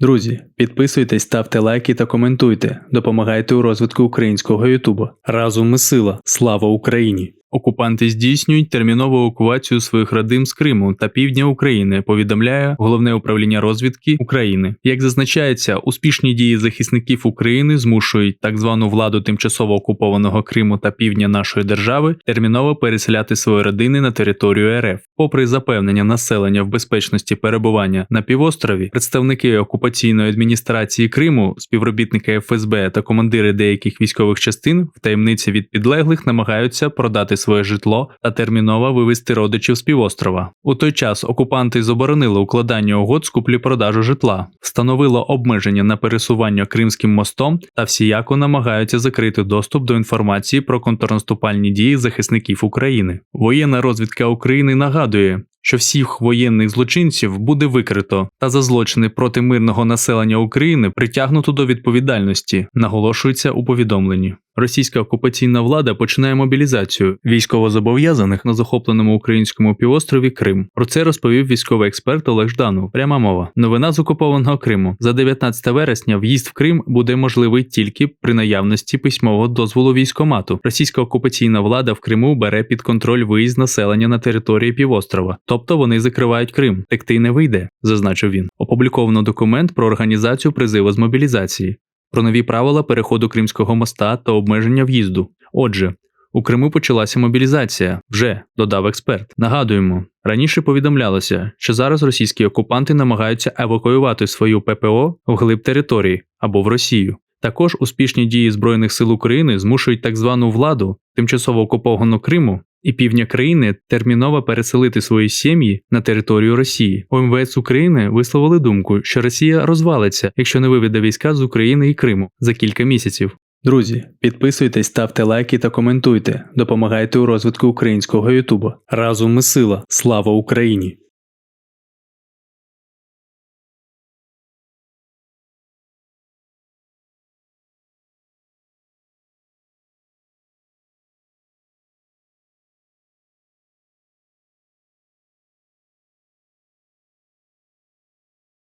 Друзі, підписуйтесь, ставте лайки та коментуйте. Допомагайте у розвитку українського Ютуба. Разом ми сила. Слава Україні! Окупанти здійснюють термінову евакуацію своїх родин з Криму та півдня України. Повідомляє головне управління розвідки України. Як зазначається, успішні дії захисників України змушують так звану владу тимчасово окупованого Криму та півдня нашої держави терміново переселяти свої родини на територію РФ. Попри запевнення населення в безпечності перебування на півострові, представники окупаційної адміністрації Криму, співробітники ФСБ та командири деяких військових частин в таємниці від підлеглих намагаються продати своє житло та терміново вивезти родичів з півострова. У той час окупанти заборонили укладання угод з куплі-продажу житла, встановило обмеження на пересування Кримським мостом та всіяко намагаються закрити доступ до інформації про контрнаступальні дії захисників України. Воєнна розвідка України нагадує. Що всіх воєнних злочинців буде викрито та за злочини проти мирного населення України притягнуто до відповідальності, наголошується у повідомленні. Російська окупаційна влада починає мобілізацію військовозобов'язаних на захопленому українському півострові Крим. Про це розповів військовий експерт Олег Жданов. Пряма мова. Новина з окупованого Криму. За 19 вересня в'їзд в Крим буде можливий тільки при наявності письмового дозволу військомату. Російська окупаційна влада в Криму бере під контроль виїзд населення на території півострова, тобто вони закривають Крим. Текти не вийде, зазначив він. Опубліковано документ про організацію призиву з мобілізації про нові правила переходу Кримського моста та обмеження в'їзду. Отже, у Криму почалася мобілізація, вже додав експерт. Нагадуємо, раніше повідомлялося, що зараз російські окупанти намагаються евакуювати свою ППО вглиб території або в Росію. Також успішні дії Збройних сил України змушують так звану владу тимчасово окуповану Криму і півдня країни терміново переселити свої сім'ї на територію Росії. У МВС України висловили думку, що Росія розвалиться, якщо не виведе війська з України і Криму за кілька місяців. Друзі, підписуйтесь, ставте лайки та коментуйте. Допомагайте у розвитку українського Ютуба. Разом ми сила. Слава Україні!